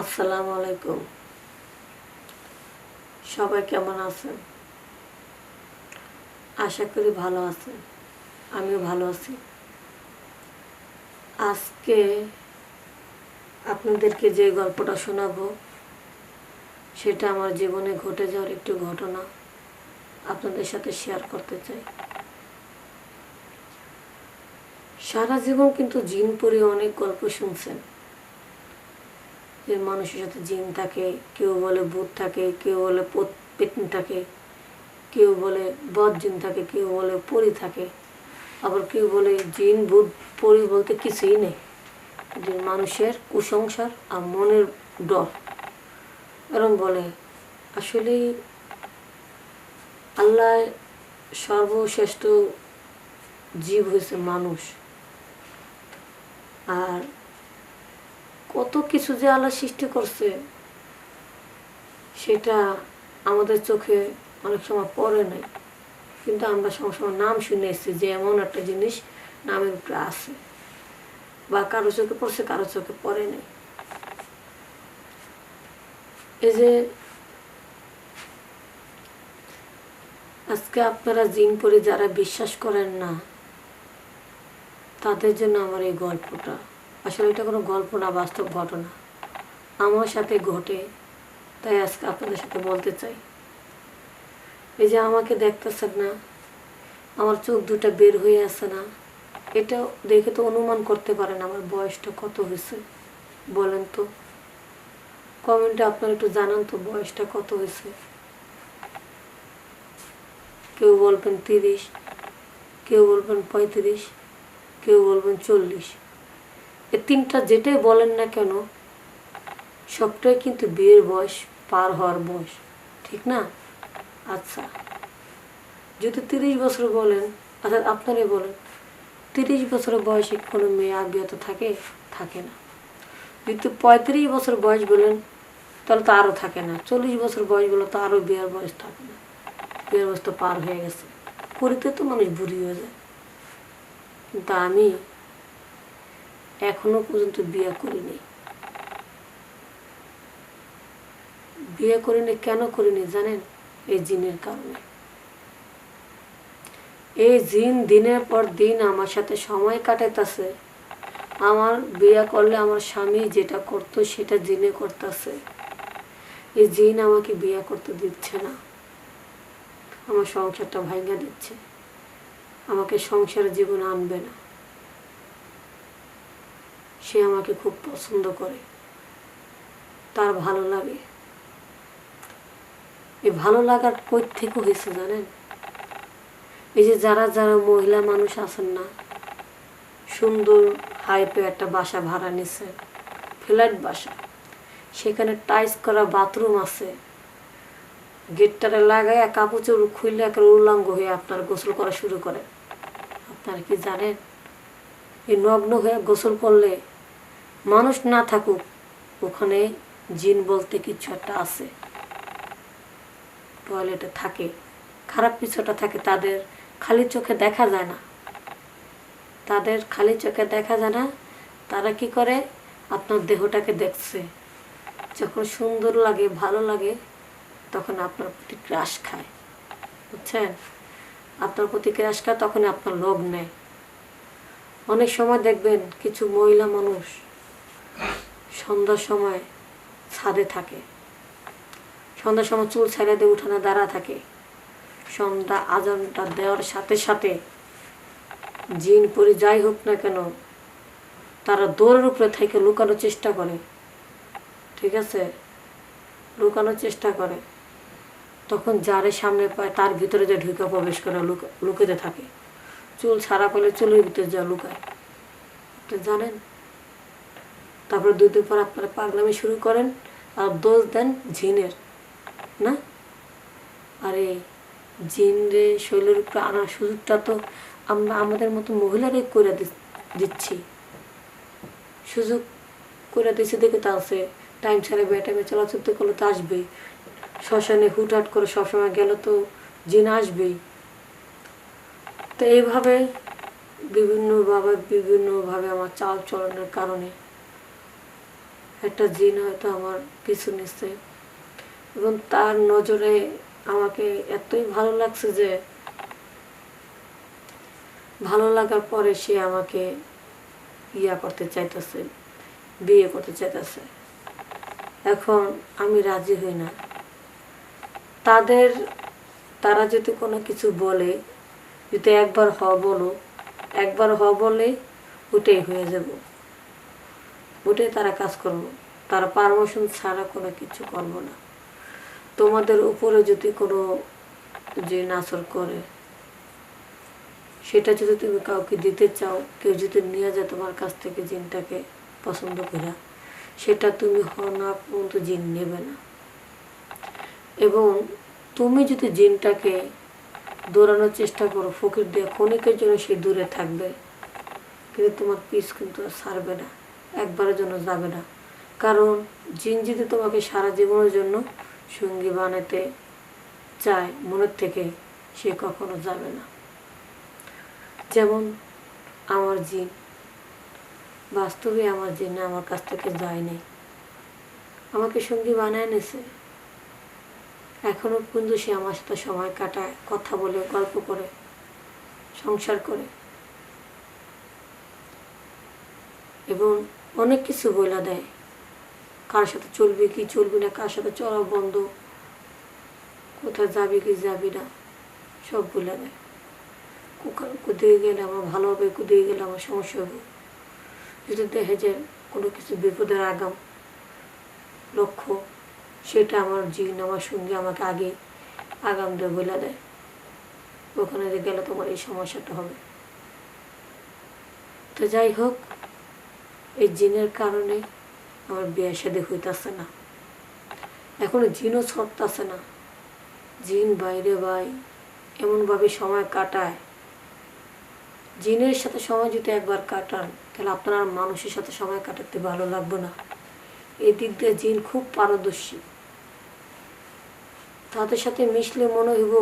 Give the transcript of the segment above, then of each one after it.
আসসালামু আলাইকুম। সবাই কেমন আছেন? আশা করি ভালো আছেন। আমিও ভালো আছি। আজকে আপনাদেরকে যে গল্পটা শোনাবো, সেটা আমার জীবনে ঘটে যাওয়ার একটি ঘটনা আপনাদের সাথে শেয়ার করতে চাই। সারা জীবন কিন্তু জিন পরে অনেক গল্প শুনছেন। মানুষের সাথে জিন থাকে, কেউ বলে ভূত থাকে, কেউ বলে পত- পেতনি থাকে, কেউ বলে বদ জিন থাকে, কেউ বলে পরি থাকে, আবার কেউ বলে জিন, ভূত, পরি বলতে কিছুই নেই। মানুষের কুসংসার আর মনের ডর। এরম বলে, আসলে আল্লাহ সর্বশ্রেষ্ঠ জীব হয়েছে মানুষ। আর কত কিছু যে আল্লাহ সৃষ্টি করছে, সেটা আমাদের চোখে অনেক সময় পড়ে নাই। কিন্তু আমরা সময় সময় নাম শুনে এসেছি যে এমন একটা জিনিস নামের উপরে আছে বা কারও চোখে পড়ছে, কারও চোখে পড়ে নাই। এই যে আজকে আপনারা জিন করে যারা বিশ্বাস করেন না, তাদের জন্য আমার এই গল্পটা। আসলে এটা কোনো গল্প না, বাস্তব ঘটনা। আমার সাথে ঘটে, তাই আজকে আপনাদের সাথে বলতে চাই। এই যে আমাকে দেখতেছেন না, আমার চোখ দুটো বের হয়ে আসে না, এটা দেখে তো অনুমান করতে পারেন আমার বয়সটা কত হয়েছে, বলেন তো। কমেন্টে আপনারা একটু জানান তো বয়সটা কত হয়েছে। কেউ বলবেন তিরিশ, কেউ বলবেন পঁয়ত্রিশ, কেউ বলবেন চল্লিশ। এ তিনটা যেটাই বলেন না কেন, সবটাই কিন্তু বিয়ের বয়স পার হওয়ার বয়স, ঠিক না? আচ্ছা যদি তিরিশ বছর বলেন অর্থাৎ আপনারাই বলেন, তিরিশ বছর বয়সে কোনো মেয়ে আর বিয়ে তো থাকে? থাকে না। যদি পঁয়ত্রিশ বছর বয়স বলেন, তাহলে তো আরও থাকে না। চল্লিশ বছর বয়স বলে তো আরও বিয়ের বয়স থাকে না। বিয়ের বয়স তো পার হয়ে গেছে। কুড়িতে তো মানুষ বুড়ি হয়ে যায়। কিন্তু আমি এখনও পর্যন্ত বিয়ে করিনি। বিয়ে করিনি কেন করিনি জানেন? এই জিনের কারণে। এই জিন দিনের পর দিন আমার সাথে সময় কাটাইতেছে। আমার বিয়ে করলে আমার স্বামী যেটা করতো সেটা জিনে করতেছে। এই জিন আমাকে বিয়ে করতে দিচ্ছে না। আমার সংসারটা ভাঙ্গা দিচ্ছে। আমাকে সংসার জীবন আনবে না। সে আমাকে খুব পছন্দ করে। তার ভালো লাগে। এই ভালো লাগার কই থেকে হয়েছে জানেন? এই যে যারা যারা মহিলা মানুষ আছেন না, সুন্দর, হাইপে একটা বাসা ভাড়া নিছে, ফ্ল্যাট বাসা, সেখানে টাইস করা বাথরুম আছে, গেটটারে লাগায় কাপড় চোপড় খুললে একটা উল্লাঙ্গ হয়ে আপনার গোসল করা শুরু করে। আপনারা কি জানেন? এই নগ্ন হয়ে গোসল করলে মানুষ না থাকুক, ওখানে জিন বলতে কিছু একটা আছে। টয়লেটে থাকে। খারাপ কিছুটা থাকে, তাদের খালি চোখে দেখা যায় না। তাদের খালি চোখে দেখা যায় না, তারা কি করে? আপনার দেহটাকে দেখছে। যখন সুন্দর লাগে, ভালো লাগে, তখন আপনার প্রতি ক্রাশ খায়। বুঝছেন? আপনার প্রতি ক্রাশ খায় তখন আপনার লোভ নেয়। অনেক সময় দেখবেন কিছু মহিলা মানুষ সন্ধ্যার সময় ছাদে থাকে। সন্ধ্যার সময় চুল ছেড়ে দিয়ে উঠানে দাঁড়া থাকে। সন্ধ্যা আজানটা দেওয়ার সাথে সাথে জিন পরে যাই হোক না কেন, তারা দৌড়ের উপরে থেকে লুকানোর চেষ্টা করে। ঠিক আছে? লুকানোর চেষ্টা করে। তখন যারে সামনে পায়, তার ভিতরে যে ঢুকে প্রবেশ করে, লুকা, লুকাতে থাকে। চুল ছাড়া পেলে চুলের ভিতরে যা লুকায়। আপনি জানেন? তারপরে দুই দিন পর আপনারা পাগলামি শুরু করেন, আর দোষ দেন জিনের, না? আরে জিন রে, শৈলের উপরে আনার সুযোগটা তো আমরা আমাদের মতো মহিলারাই করে দিচ্ছি। সুযোগ করে দিচ্ছি দেখে তা আছে টাইম ছাড়া বে টাইমে চলাচল করলে তো আসবেই। শ্মশানে হুটহাট করে সবসময় গেল তো জিন আসবেই। তো এইভাবে বিভিন্নভাবে বিভিন্নভাবে আমার চাল চলনের কারণে একটা জিন হয়তো আমার পিছু নিচ্ছে। এবং তার নজরে আমাকে এতই ভালো লাগছে যে, ভালো লাগার পরে সে আমাকে ইয়া করতে চাইতেছে, বিয়ে করতে চাইতেছে। এখন আমি রাজি হই না। তাদের, তারা যদি কোনো কিছু বলে, যদি একবার হ বলো, একবার হ বলে ওটাই হয়ে যাব। ওটাই তারা কাজ করব। তারা পারমিশন ছাড়া কোনো কিছু করব না। তোমাদের উপরে যদি কোনো যে নাচর করে, সেটা যদি তুমি কাউকে দিতে চাও, কেউ যদি নিয়ে যায় তোমার কাছ থেকে জিনটাকে পছন্দ করে, সেটা তুমি হ না পর্যন্ত জিন নেবে না। এবং তুমি যদি জিনটাকে দৌড়ানোর চেষ্টা করো, ফকির দিয়ে ক্ষণিকের জন্য সে দূরে থাকবে, কিন্তু তোমার পিস কিন্তু আর ছাড়বে না। একবারের জন্য যাবে না। কারণ জিন যদি তোমাকে সারা জীবনের জন্য সঙ্গী বানাতে চায়, মনের থেকে সে কখনো যাবে না। যেমন আমার জিন, বাস্তবে আমার জিন আমার কাছ থেকে যায় নাই। আমাকে সঙ্গী বানায় নিছে এখনও পর্যন্ত সে আমার সাথে সময় কাটায়, কথা বলে, গল্প করে, সংসার করে। এবং অনেক কিছু বলে দেয়। কার সাথে চলবি কি চলবি না, কার সাথে চলা বন্ধ, কোথায় যাবি কি যাবি না, সব বলে দেয়। কোথায় গেলে আমার ভালো হবে কোথায় গেলে আমার সমস্যা হবে। যদি দেখে যে কোনো কিছু বিপদের আগাম, লক্ষ্য, সেটা আমার জিন আমার সঙ্গে আমাকে আগে আগাম দিয়ে বলে দেয়। ওখানে গেলে তোমার এই সমস্যাটা হবে। তো যাই হোক এই জিনের কারণে আমার বিয়ে সাদে হইতাছে না। এখনও জিনও ছড়তাছে না। জিন বাইরে বাই, এমনভাবে সময় কাটায়। জিনের সাথে সময় যদি একবার কাটান, তাহলে আপনার মানুষের সাথে সময় কাটাতে ভালো লাগবে না। এই দিক দিয়ে জিন খুব পারদর্শী। তাদের সাথে মিশলে মনে হইব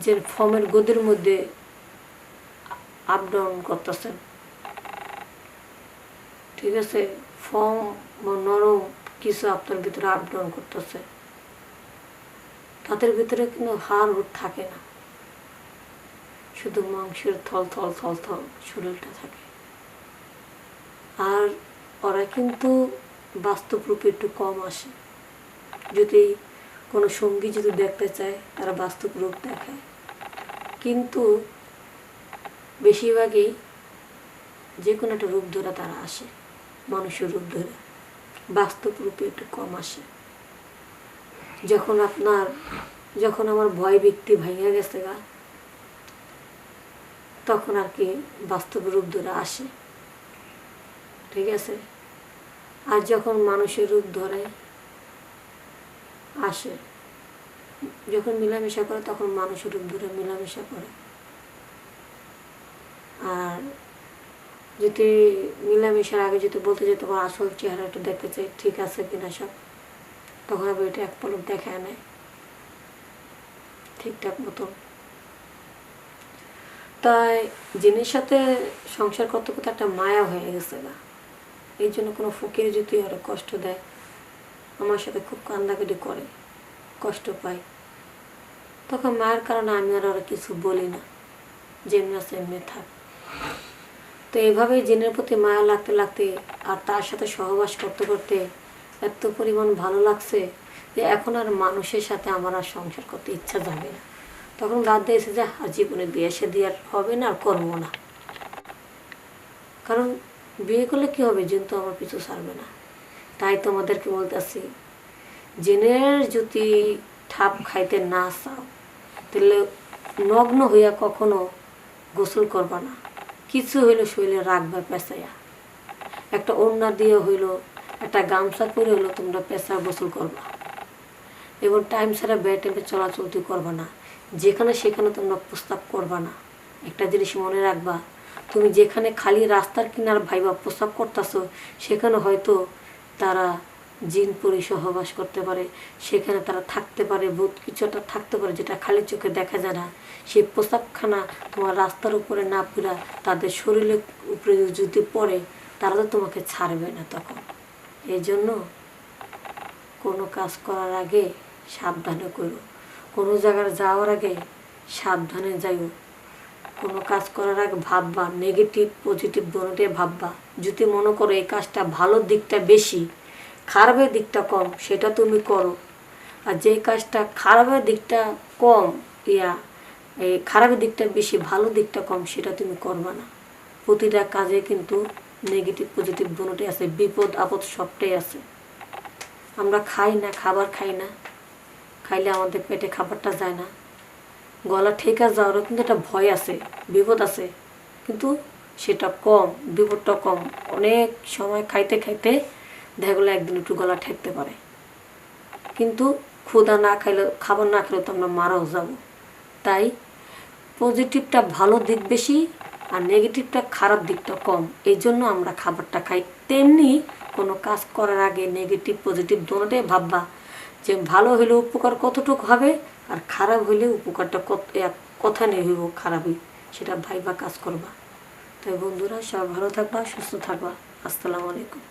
যে ফর্মের গদির মধ্যে আপ ডাউন করতেছেন। ঠিক আছে, ফর্ম বা নরম কিছু আপনার ভিতরে আপ ডাউন করতেছে। তাদের ভিতরে কিন্তু হার হুট থাকে না। শুধু মাংসের থল থল থল থল শরীরটা থাকে। আর ওরা কিন্তু বাস্তব রূপে একটু কম আসে। যদি কোনো সঙ্গী যদি দেখতে চায়, তারা বাস্তব রূপ দেখায়। কিন্তু বেশিরভাগই যে কোনো একটা রূপ ধরে তারা আসে। মানুষের রূপ ধরে বাস্তব রূপে একটু কম আসে। যখন আপনার, যখন আমার ভয় ব্যক্তি ভাইয়া গেছে গা, তখন আর কি বাস্তব রূপ ধরে আসে। ঠিক আছে? আর যখন মানুষের রূপ ধরে আসে, যখন মিলামেশা করে, তখন মানুষের রূপ ধরে মিলামেশা করে। আর যদি মিলামেশার আগে যদি বলতে যে তোমার আসল চেহারা একটু দেখতে চাই, ঠিক আছে কিনা সব? তখন আবার এটা এক পলক দেখায় নেয়। ঠিকঠাক মতন। তাই জিনের সাথে সংসার করতে করতে একটা মায়া হয়ে গেছে না এই জন্য কোনো ফকির যদি ওরা কষ্ট দেয়, আমার সাথে খুব কান্দাকাটি করে, কষ্ট পায়। তখন মায়ের কারণে আমি আর ওরা কিছু বলি না। যেমনি আছে এমনি থাক। তো এইভাবেই জেনের প্রতি মায়া লাগতে লাগতে আর তার সাথে সহবাস করতে করতে এত পরিমাণ ভালো লাগছে যে এখন আর মানুষের সাথে আমার আর সংসার করতে ইচ্ছা যাবে না। তখন বাদ দিয়েছে যে, আর জীবনে বিয়ে সে দিয়ে আর হবে না, আর করব না। কারণ বিয়ে করলে কী হবে? জিন তো আমার পিছু ছাড়বে না। তাই তোমাদেরকে বলতেছি, জেনের যদি ঠাপ খাইতে না চাও, তাহলে নগ্ন হইয়া কখনো গোসল করবা না। কিছু হইল শরীরে রাখবা পেঁচাইয়া। একটা ওড়না দিয়ে হইল, একটা গামছা পরে হইল, তোমরা পেঁচা গোসল করবা। এবং টাইম ছাড়া ব্যাটাইমে চলাচলতি করবা না। যেখানে সেখানে তোমরা প্রস্তাব করবা না। একটা জিনিস মনে রাখবা, তুমি যেখানে খালি রাস্তার কিনার ভাইবা প্রস্তাব করতেছো, সেখানে হয়তো তারা জিন পরি সহবাস করতে পারে, সেখানে তারা থাকতে পারে বহুত কিছু একটা থাকতে পারে যেটা খালি চোখে দেখা যায় না। সেই প্রস্তাবখানা তোমার রাস্তার উপরে না ফিরা তাদের শরীরের উপরে যদি পড়ে, তারা তো তোমাকে ছাড়বে না তখন। এই জন্য কোনো কাজ করার আগে সাবধানে করো কোনো জায়গায় যাওয়ার আগে সাবধানে যাইও। কোনো কাজ করার আগে ভাববা নেগেটিভ পজিটিভ দোনোটাই ভাববা। যদি মনে করো এই কাজটা ভালো দিকটা বেশি খারাপের দিকটা কম, সেটা তুমি করো। আর যে কাজটা খারাপের দিকটা কম, ইয়া, এই খারাপের দিকটা বেশি, ভালো দিকটা কম, সেটা তুমি করবা না। প্রতিটা কাজে কিন্তু নেগেটিভ পজিটিভ দোনোটাই আছে, বিপদ, আপদ সবটাই আছে। আমরা খাই না, খাবার খাই না, খাইলে আমাদের পেটে খাবারটা যায় না। গলা ঠেকা যাওয়ারও কিন্তু একটা ভয় আছে, বিপদ আছে। কিন্তু সেটা কম বিপদটা কম। অনেক সময় খাইতে খাইতে দেখা গেলো একদিন একটু গলা ঠেকতে পারে। কিন্তু ক্ষুদা না খাইলে, খাবার না খেলে তো আমরা মারাও যাব। তাই পজিটিভটা ভালো দিক বেশি আর নেগেটিভটা খারাপ দিকটা কম। এই জন্য আমরা খাবারটা খাই। তেমনি কোনো কাজ করার আগে নেগেটিভ পজিটিভ দোনোটাই ভাববা যে ভালো হইলে উপকার কতটুকু হবে আর খারাপ হইলে উপকারটা কত, এক কথা নেই হইব খারাপই, সেটা ভাইবা কাজ করবা। তাই বন্ধুরা, সবাই ভালো থাকবা, সুস্থ থাকবা। আসসালামু আলাইকুম।